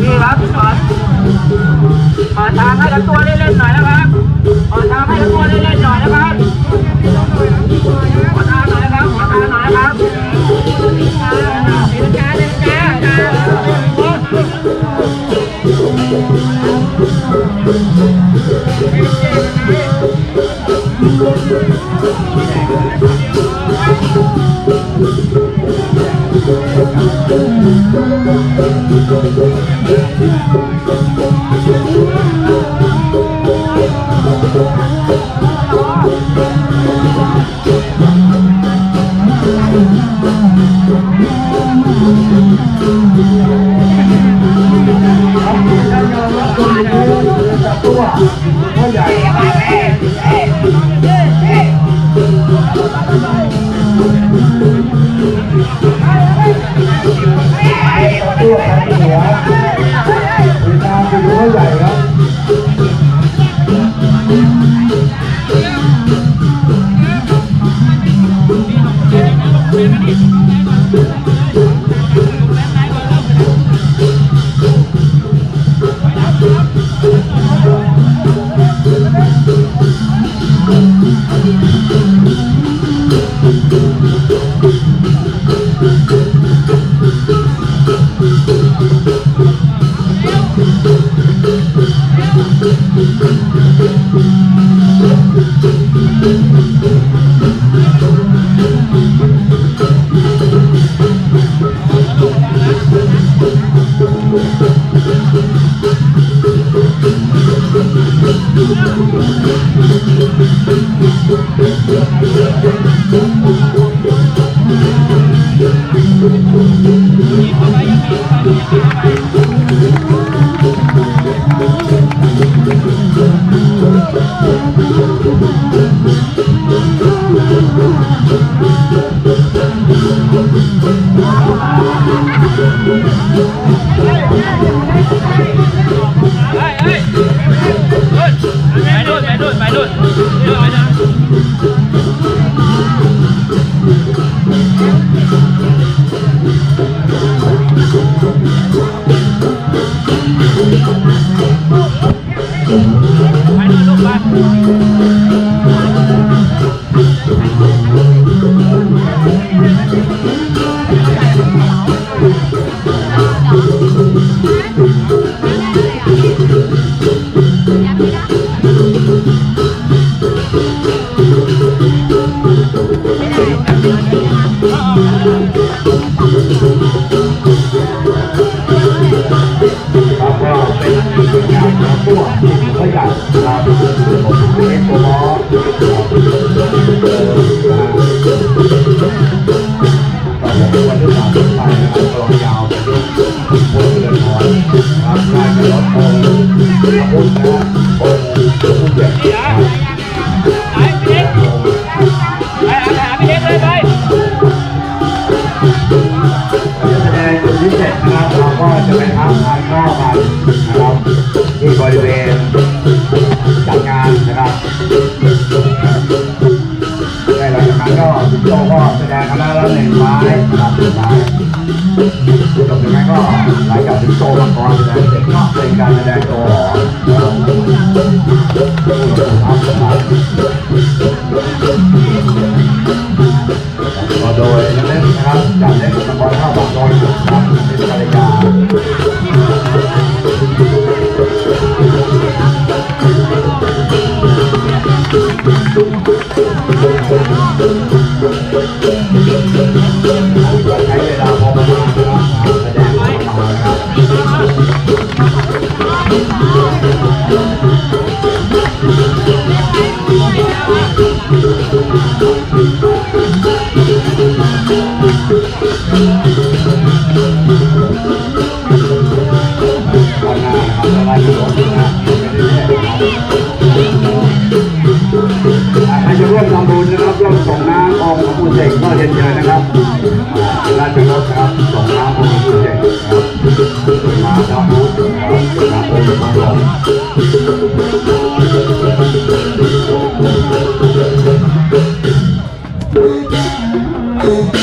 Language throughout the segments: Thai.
นี่ครับเปิดเปิดทางให้ทั้งตัวเล่นหน่อยนะครับเปิดทางให้ทั้งตัวเล่นหน่อยนะครับขอทางหน่อยนะครับขอทางหน่อยนะครับเดินช้าเดินช้าเดินช้า ตัว เฮ้ ยเ โยก็แสดงคณะละหนึ่งไม้ครับหนึ่งไม้จบยังไงก็หลังจากถึงโตมังกรแสดงเสร็จก็เป็นการแสดงโจหอครับโดยเล่นนะครับจัดเล่นตะบอลเข้าบางโดนครับเป็นภรรยา วันหน้านะครับจะไล่ดูนะใครจะร่วมทำบุญนะครับร่วมส่งน้ำองค์พระเสกก็เรียนเชิญนะครับราชรถครับส่งน้ำองค์พระผู้เสกมาทำบุญนะครับน้ำองค์พระบร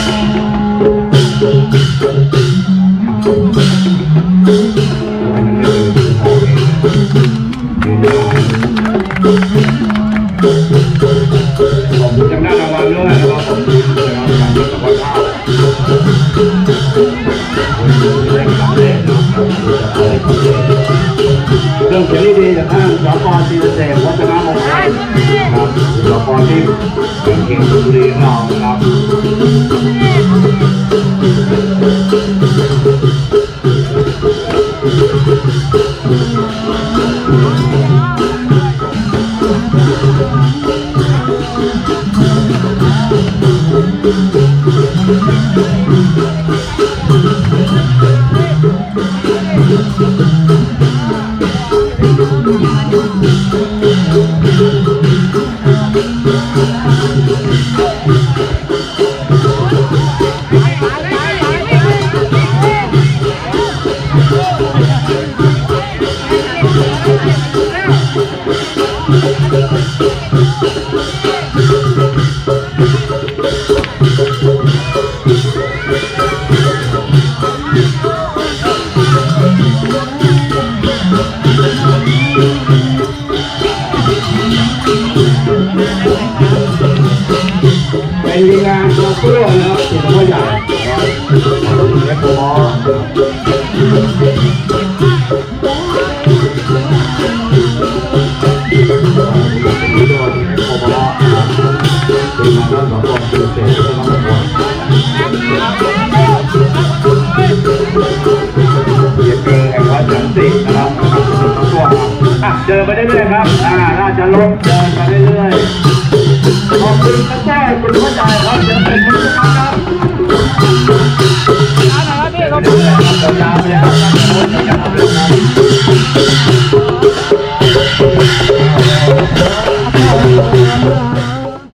จำได้รางวัลด้วยนะครับผมรางวัลยศตะวันข้าวเรื่องเสรีดีจากท่านสปอตีเสกวัฒนามงคลครับสปอที่เข่งเก่งสุรีนองครับ เป็ เรียนเกินแห่งวัดสันตินะครับตัวอะเดินไปเรื่อยๆครับ อ่า น่าจะลบเดินไปเรื่อยๆขอบคุณพระเจ้าคุณพระเจ้าครับเดี๋ยวเป็นคุณครับ เอ